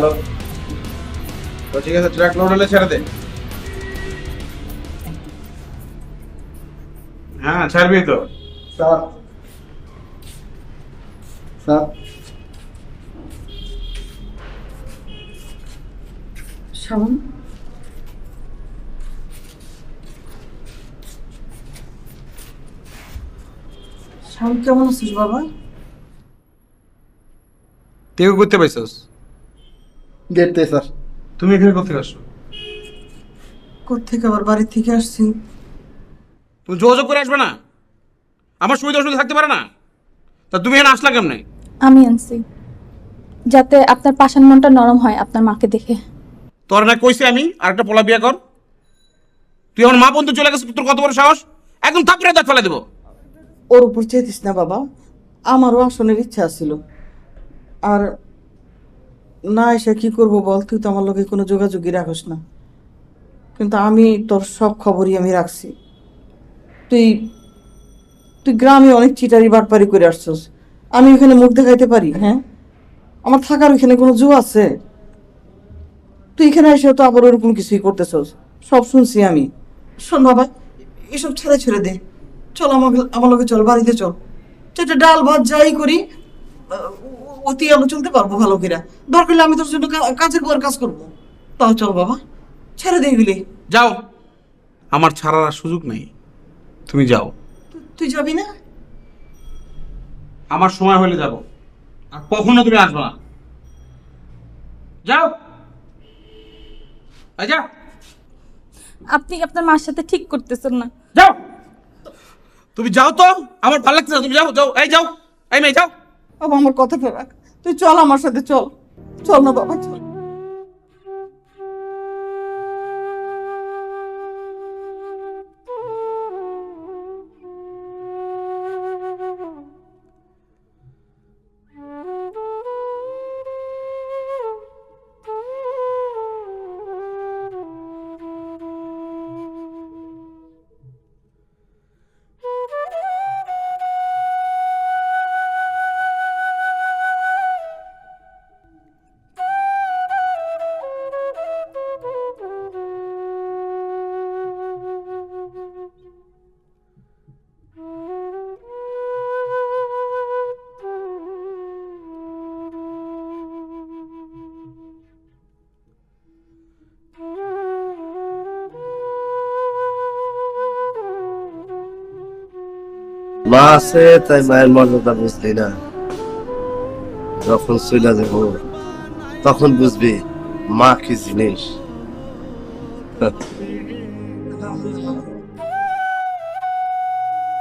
Hello. তো ঠিক আছে ট্রাক লোড হলে ছেড়ে দে। হ্যাঁ ছাড়বি তো। স্যার। স্যার। কেমন আছিস বাবা? তুই করতে পাইছস গেটতে স্যার তুমি এখানে করতে আসছো? কোথেকে আবার বাড়ি থেকে আসছি? তুমি যোগাযোগ করে আসবে না? আমার সুবিধা অসুবিধা থাকতে পারে না? তা তুমি এখানে আসলা কেমনে? আমি আনছি। যাতে আপনার পাষাণ মনটা নরম হয় আপনার মাকে দেখে। তোর না কইছি আমি আরেকটা পোলা বিয়া কর। তুই আমার মা বন্ধু চলে গেছে তোর কত বড় সাহস? একদম থাপড়ে দাঁত ফেলে দেবো। ওর উপর চেতিস না বাবা। আমারও আসনের ইচ্ছা ছিল আর না, এসে কি করব বল? তুই তো আমার লোকে কোনো যোগাযোগই রাখস না। কিন্তু আমি তোর সব খবরই আমি রাখছি। তুই তুই গ্রামে অনেক চিটারি বাটপারি করে আসছস। আমি ওখানে মুখ দেখাইতে পারি হ্যাঁ? আমার থাকার ওখানে কোনো জো আছে? তুই এখানে এসে তো আবার ওরকম কিছুই করতেছস। সব শুনছি আমি। শোন বাবা, এসব ছেড়ে ছেড়ে দে। চল আমাকে আমার লোকে চল, বাড়িতে চল। সেটা ডাল ভাত যাই করি অতি আমরা চলতে পারব ভালো করে। দরকার হলে আমি তোর জন্য কাজের পর কাজ করব। তাও চল বাবা ছেড়ে দে এগুলি। যাও। আমার ছাড়ার আর সুযোগ নেই। তুমি যাও। তুই যাবি না? আমার সময় হলে যাব। আর কখনো তুমি আসবে না। যাও। যাও আপনি আপনার মার সাথে ঠিক করতেছেন না। যাও। তুমি যাও তো। আমার ভালো লাগছে না। তুমি যাও যাও। এই যাও। এই মেয়ে যাও। বাবা আমার কথা রাখ তুই চল আমার সাথে চল। চল না বাবা চল। মা আছে, তাই মায়ের মর্যাদা বুঝলি না। যখন চলে যাব, তখন বুঝবি মা কি জিনিস।